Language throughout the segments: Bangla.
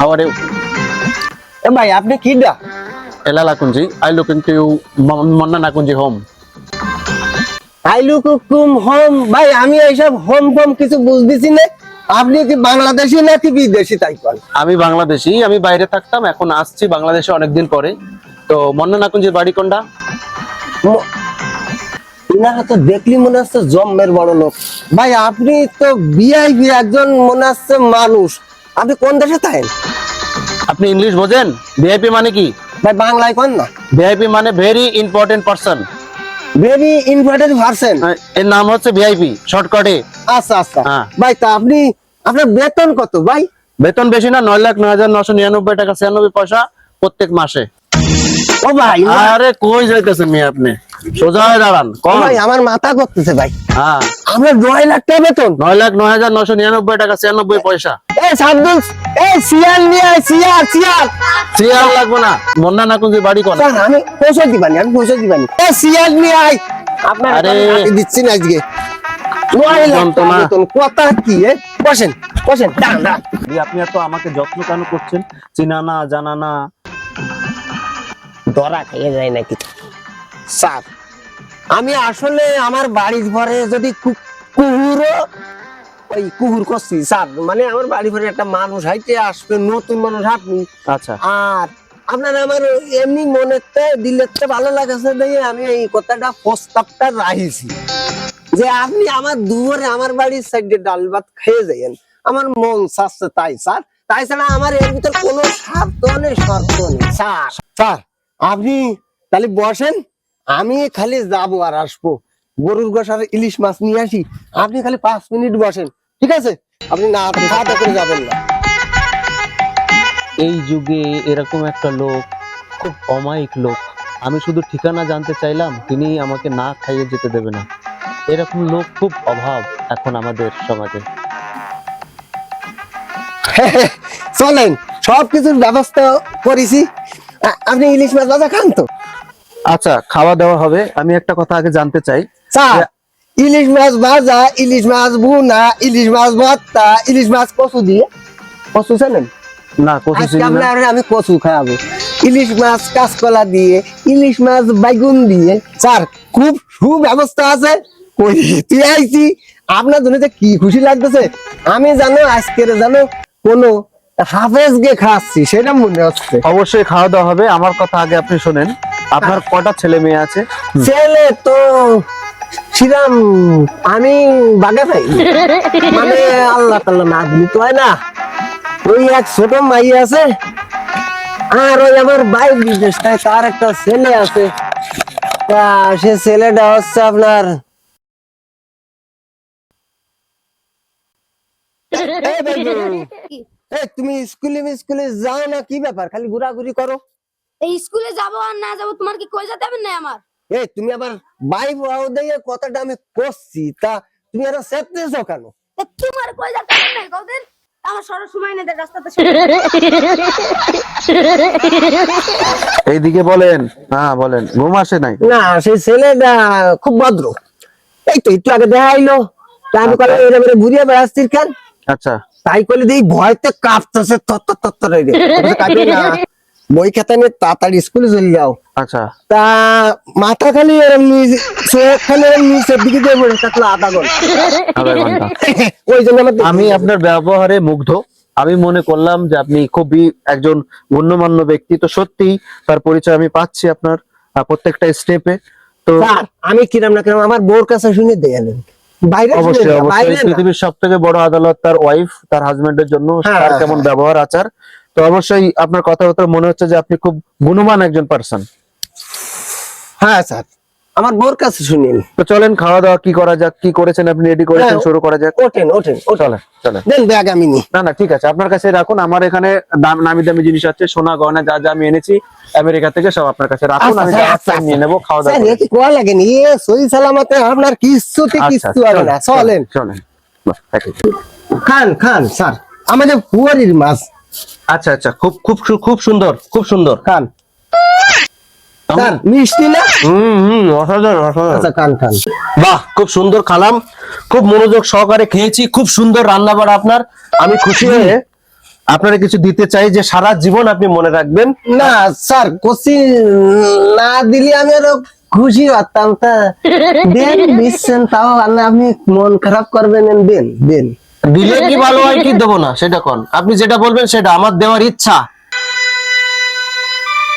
How are you? এ ভাই আপনি কি ডা Ella Lakunji. I look into Mon- Monna Nakunji home. আইলু কুকুম হোম ভাই আমি এইসব হোম ফোম কিছু বুঝতেছি না। আপনি কি বাংলাদেশি নাকি বিদেশি তাই আমি বাংলাদেশি আমি বাইরে থাকতাম এখন আসছি বাংলাদেশে অনেকদিন পরে। তো মন্না নাকুঞ্জির বাড়ি কোনটা? ইনারা তো দেখলি মনে হচ্ছে জম্মের বড় লোক। ভাই আপনি তো বিআইপি একজন মনে হচ্ছে মানুষ। আপনি কোন দেশে থাকেন? আপনি ইংলিশ বোঝেন? ভিআইপি মানে কি? ভাই বাংলায় কোন না? ভিআইপি মানে very important person very inverted version এর নাম হচ্ছে ভিআইপি শর্টকাটে আচ্ছা আচ্ছা। হ্যাঁ। ভাই তা আপনি আপনার বেতন কত ভাই? বেতন বেশি না নয় লাখ নয় হাজার নশো নিরানব্বই টাকা ছিয়ানব্বই পয়সা প্রত্যেক মাসে। ও ভাই আরে কই যাইতেছেন মেয়ে আপনি? সোজা হয়ে দাঁড়ান ভাই আমার মাথা করতেছে ভাই। হ্যাঁ। আপনার নয় লাখ টাকা বেতন। নয় লাখ নয় হাজার নশো নিরানব্বই টাকা ছিয়ানব্বই পয়সা। এই সাবদুল এই সিয়ার নিয়ে আয় সিয়ার সিয়ার চেয়ার না। মন্না নাকুঞ্জির বাড়ি কোন আমি পয়সা দিবানি আমি পয়সা দিবানি। এই সিয়ার নিয়ে আয়। আপনার আরে। আরে দিচ্ছি না আজকে। নয় লাখ টাকা বেতন কথা কি এ? বসেন বসেন দাঁড়ান দাঁড়ান। আপনি এত আমাকে যত্ন কেন করছেন? চিনা না জানা না। ধরা খেয়ে যায় নাকি? স্যার আমি আসলে আমার বাড়ির ঘরে যদি কু- কুহুরও ওই কুহুর করছি স্যার মানে আমার বাড়ি ঘরে একটা মানুষ হাইতে আসবে নতুন মানুষ আপনি আচ্ছা। আর আপনার আমার এমনি মনেতে দিলেতে ভালো লাগেছে দেখে আমি এই কথাটা প্রস্তাবটা রাখিছি। যে আপনি আমার দুয়ারে আমার বাড়ির সাইডে ডাল ভাত খেয়ে যাইয়েন। আমার মন চাচ্ছে তাই স্যার তাই ছাড়া আমার এর ভিতর কোনো স্বার্থ নেই শর্ত নেই স্যার স্যার আপনি তাহলে বসেন। আমি খালি যাব আর আসব। গরুর গোসার ইলিশ মাছ নিয়ে আসি। আপনি খালি পাঁচ মিনিট বসেন ঠিক আছে? আপনি না খাওয়া করে যাবেন না। এই যুগে এরকম একটা লোক খুব অমায়িক লোক। আমি শুধু ঠিকানা জানতে চাইলাম তিনি আমাকে না খাইয়ে যেতে দেবে না। এরকম লোক খুব অভাব এখন আমাদের সমাজে। চলেন সব কিছুর ব্যবস্থা করেছি। আপনি ইলিশ মাছ ভাজা খান তো? আচ্ছা খাওয়া দাওয়া হবে। আমি একটা কথা আগে জানতে চাই। ইলিশ মাছ ভাজা ইলিশ মাছ ভুনা ইলিশ মাছ ভর্তা ইলিশ মাছ কচু দিয়ে। কচু জানেন? না কচু আমি কচু খাওয়াবো। ইলিশ মাছ কাঁচকলা দিয়ে ইলিশ মাছ বাইগুন দিয়ে। স্যার খুব সুব্যবস্থা আছে। তুই আইছি। আপনার জন্য কি খুশি লাগতেছে? আমি জানো আজকের জানো কোনো হাফেজ গে খাচ্ছি সেটা মনে হচ্ছে। অবশ্যই খাওয়া দাওয়া হবে। আমার কথা আগে আপনি শোনেন। আপনার কটা ছেলে মেয়ে আছে? ছেলে তো শ্রীরাম আমি বাগে ভাই। মানে আল্লাহ তাল্লাহ না দিলি তো হয় না। ওই এক ছোট মাই আছে আর ওই আমার বাইক বিদেশটায় তার একটা ছেলে আছে। তা সে ছেলেটা হচ্ছে আপনার তুমি স্কুলে স্কুলে যাও না কি ব্যাপার? খালি ঘোরাঘুরি করো। এই স্কুলে যাব আর না যাব তোমার কি কই যেতে হবে না আমার? এই তুমি আবার বাই বাউ দিয়ে কথাটা আমি করছি তা তুমি আরও সেপতেছো কেন? এ, তোমার কই যেতে হবে না কদিন? আমার সরো সময় নেই রাস্তাতে এইদিকে বলেন হ্যাঁ বলেন ঘুম আসে নাই? না সেই ছেলেটা খুব ভদ্র। এই তো একটু আগে দেখা আইলো আমি কলে এরে মেরে ঘুরিয়ে বেড়াচ্ছিস কেন? আচ্ছা। তাই করলে দিই ভয়তে কাঁপতেছে তত্তর তত্তর রে কাঁপে না বই খাতা নিয়ে তাড়াতাড়ি স্কুলে চলে যাও। আচ্ছা। তা মাথা খালি এরম খালি এরম নিচের দিকে দিয়ে পড়ে থাকল আধা ঘণ্টা। ওই জন্য আমি আপনার ব্যবহারে মুগ্ধ। আমি মনে করলাম যে আপনি খুবই একজন গণ্যমান্য ব্যক্তি। তো সত্যি তার পরিচয় আমি পাচ্ছি আপনার প্রত্যেকটা স্টেপে তো আমি কিরাম না কিরাম আমার বোর কাছে শুনে বাইরে অবশ্যই অবশ্যই। পৃথিবীর সব থেকে বড় আদালত তার ওয়াইফ তার হাজবেন্ডের জন্য হ্যাঁ, তার হ্যাঁ, কেমন হ্যাঁ। ব্যবহার আচার। তো অবশ্যই আপনার কথাবার্তা মনে হচ্ছে যে আপনি খুব গুণমান একজন পার্সন হ্যাঁ স্যার। আমার বোর কাছে শুনিন। তো চলেন খাওয়া দাওয়া কি করা যাক কি করেছেন আপনি রেডি করেছেন হ্যাঁ। শুরু করা যাক? ওঠেন ওঠেন চলেন চলেন। দেন ব্যাগ আমি নি না না ঠিক আছে। আপনার কাছে রাখুন আমার এখানে দাম- নামি দামি জিনিস আছে সোনা গয়না যা যা আমি এনেছি আমেরিকা থেকে সব আপনার কাছে রাখুন আমি আচ্ছা, যা আচ্ছা, নিয়ে নেব খাওয়া দাওয়া স্যার। কি কোয়া লাগেনি এ সই সালামতে আপনার কিচ্ছুতে কিচ্ছু হবে না চলেন। চলেন খান খান স্যার। আমাদের পুয়ারির মাছ। আচ্ছা আচ্ছা খুব খুব খুব সুন্দর খুব সুন্দর খান স্যার মিষ্টি না? হুম হুম অসাধারণ অসাধারণ। আচ্ছা খান খান বাহ খুব সুন্দর খালাম খুব মনোযোগ সহকারে খেয়েছি খুব সুন্দর রান্না বাড়া আপনার। আমি খুশি হয়ে আপনারা কিছু দিতে চাই যে সারা জীবন আপনি মনে রাখবেন। না স্যার কষি না দিলে আমি আরও খুশি হতাম তা দেন দিচ্ছেন তাও আপনি মন খারাপ করবেন দেন দেন। দিলে কি ভালো হয় কি দেবো না সেটা কোন? আপনি যেটা বলবেন সেটা আমার দেওয়ার ইচ্ছা।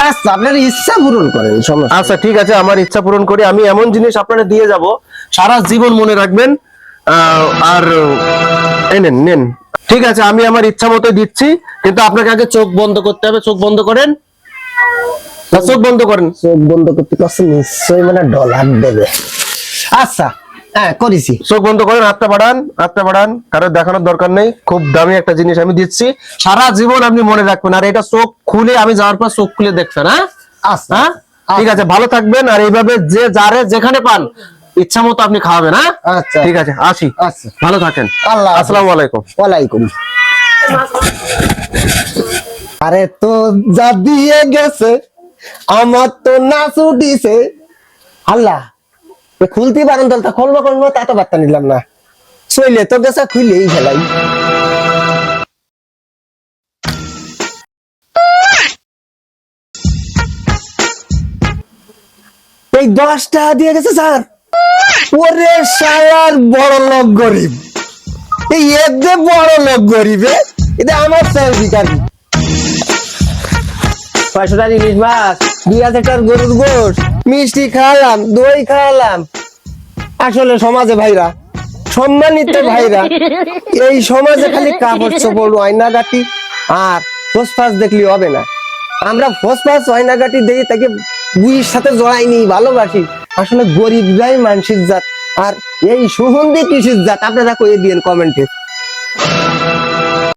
আচ্ছা আপনার ইচ্ছা পূরণ করেন আচ্ছা ঠিক আছে আমার ইচ্ছা পূরণ করি। আমি এমন জিনিস আপনারা দিয়ে যাব সারা জীবন মনে রাখবেন আর নেন নেন। ঠিক আছে আমি আমার ইচ্ছা মতো দিচ্ছি কিন্তু আপনাকে আগে চোখ বন্ধ করতে হবে। চোখ বন্ধ করেন। চোখ বন্ধ করেন। চোখ বন্ধ করতে কষ্ট নিশ্চয়ই মানে ডলার দেবে। আচ্ছা হ্যাঁ করেছি। চোখ বন্ধ করেন হাতটা বাড়ান হাতটা বাড়ান কারও দেখানোর দরকার নেই। খুব দামি একটা জিনিস আমি দিচ্ছি। সারা জীবন আপনি মনে রাখবেন আর এটা চোখ খুলে আমি যাওয়ার পর চোখ খুলে দেখবেন হ্যাঁ? আচ্ছা হ্যাঁ? ঠিক আছে ভালো থাকবেন আর এইভাবে যে যারে যেখানে পান ইচ্ছা মতো আপনি খাওয়াবেন হ্যাঁ? আচ্ছা। ঠিক আছে আসি। আচ্ছা। ভালো থাকেন। আল্লাহ আসসালামু আলাইকুম। ওয়ালাইকুম। আরে তো যা দিয়ে গেছে আমার তো নাচ উঠিছে আল্লাহ। খুলতে পারেন দলটা খুলবো খুলবো, তা তো বার্তা নিলাম না। চইলে তো গেছে খুলেই। ফেলাই এই দশ টাকা দিয়ে গেছে, স্যার। ওরে সায়ার বড় লোক গরিব। এই এতে বড় লোক গরিবে এটা আমার স্যার টাকা ইলিশ মাছ, দুই হাজার টাকার গরুর গোশ, মিষ্টি খাওয়ালাম, দই খাওয়ালাম। আসলে সমাজে ভাইরা, সম্মানিত ভাইরা, এই সমাজে খালি কাপড় চোপড় আয়নাগাটি আর ফোসফাস দেখলি হবে না। আমরা ফোসফাস আয়নাগাটি দিয়ে তাকে বুইয়ের সাথে জড়াইনি, ভালোবাসি। আসলে গরিবরাই মানসিক জাত। আর এই সুগন্ধি কৃষির জাত? আপনারা কয়ে দিয়েন কমেন্টে।